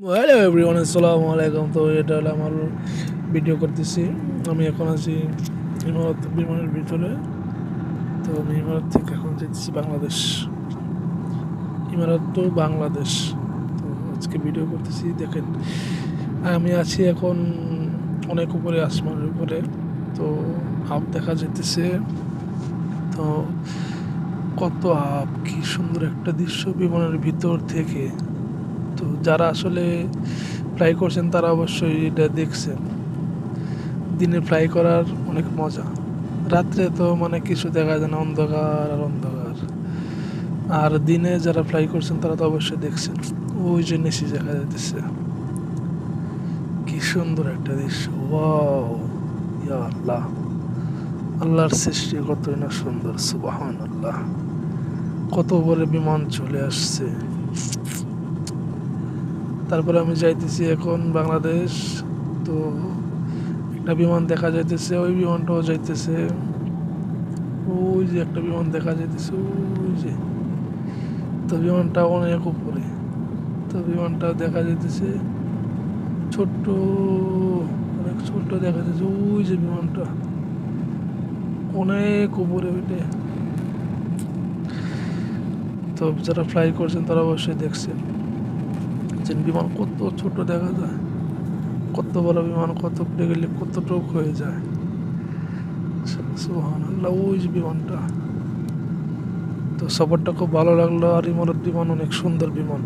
Hello everyone আসসালামু আলাইকুম তো এটা হলো আমার ভিডিও করতেছি। আমি এখন আছি ইমারত বিমানের ভিতরে। তো আমি ইমারত থেকে এখন যেতেছি বাংলাদেশ। ইমারত তো বাংলাদেশ। তো আজকে ভিডিও করতেছি, দেখেন। আমি আছি এখন অনেক উপরে, আসমানের উপরে। তো আপ দেখা যেতেছে তো কত আপ কি সুন্দর একটা দৃশ্য বিমানের ভিতর থেকে। তো যারা আসলে ফ্লাই করছেন, তারা অবশ্যই এটা দেখছেন। দিনে ফ্লাই করার অনেক মজা। রাত্রে তো মানে কিছু দেখা যায় না, অন্ধকার আর অন্ধকার। আর দিনে যারা ফ্লাই করছেন, তারা তো অবশ্যই দেখছেন। ওই যে নিচে দেখা যাইতেছে। কি সুন্দর একটা দৃশ্য। ইয়া আল্লাহ। আল্লাহর সৃষ্টি কতই না সুন্দর সুবাহান আল্লাহ কত বড় বিমান চলে আসছে। তারপরে আমি যাইতেছি এখন বাংলাদেশ। তো একটা বিমান দেখা যাইতেছে, ওই বিমানটাও যাইতেছে। ওই যে একটা বিমান দেখা যাইতেছে, ওই যে। তো বিমানটা অনেক উপরে। তো বিমানটা দেখা যাইতেছে, ছোট্ট, অনেক ছোট্ট দেখা যাচ্ছে ওই যে বিমানটা। অনেক উপরে ওইটা। তো যারা ফ্লাই করছেন তারা অবশ্যই দেখছেন। যে বিমান কত ছোট দেখা যায়? কত বড় বিমান, কত উপরে গেলে কত টুক হয়ে যায়? ওই বিমানটা। তো সফরটা খুব ভালো লাগল আর ইমারত বিমান অনেক সুন্দর বিমান।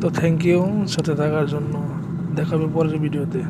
তো থ্যাংক ইউ সাথে থাকার জন্য। দেখাবে পরের ভিডিওতে।